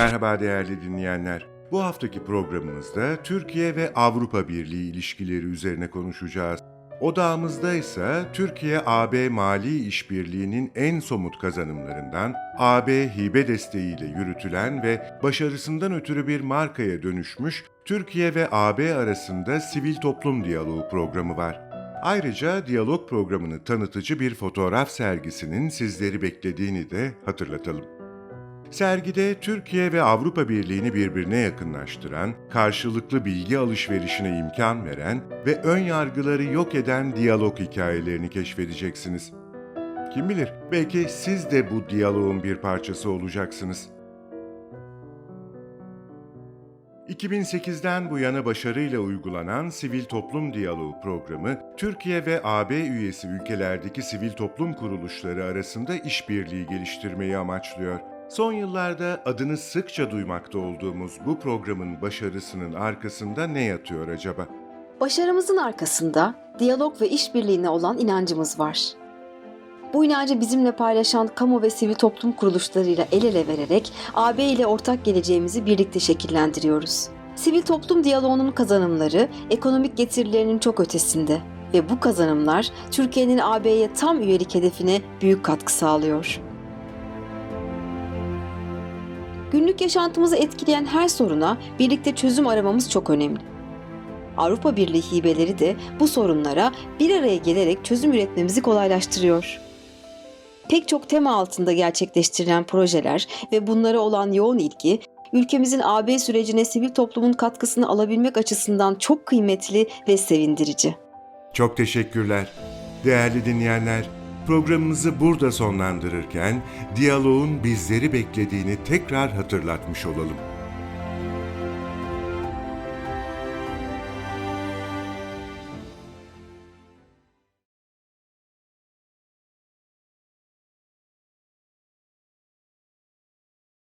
Merhaba değerli dinleyenler. Bu haftaki programımızda Türkiye ve Avrupa Birliği ilişkileri üzerine konuşacağız. Odağımızda ise Türkiye-AB Mali İşbirliği'nin en somut kazanımlarından AB hibe desteğiyle yürütülen ve başarısından ötürü bir markaya dönüşmüş Türkiye ve AB arasında sivil toplum diyaloğu programı var. Ayrıca diyalog programını tanıtıcı bir fotoğraf sergisinin sizleri beklediğini de hatırlatalım. Sergide Türkiye ve Avrupa Birliği'ni birbirine yakınlaştıran, karşılıklı bilgi alışverişine imkan veren ve ön yargıları yok eden diyalog hikayelerini keşfedeceksiniz. Kim bilir, belki siz de bu diyaloğun bir parçası olacaksınız. 2008'den bu yana başarıyla uygulanan Sivil Toplum Diyaloğu programı, Türkiye ve AB üyesi ülkelerdeki sivil toplum kuruluşları arasında işbirliği geliştirmeyi amaçlıyor. Son yıllarda adını sıkça duymakta olduğumuz bu programın başarısının arkasında ne yatıyor acaba? Başarımızın arkasında diyalog ve işbirliğine olan inancımız var. Bu inancı bizimle paylaşan kamu ve sivil toplum kuruluşlarıyla el ele vererek AB ile ortak geleceğimizi birlikte şekillendiriyoruz. Sivil toplum diyaloğunun kazanımları ekonomik getirilerinin çok ötesinde ve bu kazanımlar Türkiye'nin AB'ye tam üyelik hedefine büyük katkı sağlıyor. Günlük yaşantımızı etkileyen her soruna birlikte çözüm aramamız çok önemli. Avrupa Birliği hibeleri de bu sorunlara bir araya gelerek çözüm üretmemizi kolaylaştırıyor. Pek çok tema altında gerçekleştirilen projeler ve bunlara olan yoğun ilgi, ülkemizin AB sürecine sivil toplumun katkısını alabilmek açısından çok kıymetli ve sevindirici. Çok teşekkürler. Değerli dinleyenler, programımızı burada sonlandırırken diyaloğun bizleri beklediğini tekrar hatırlatmış olalım.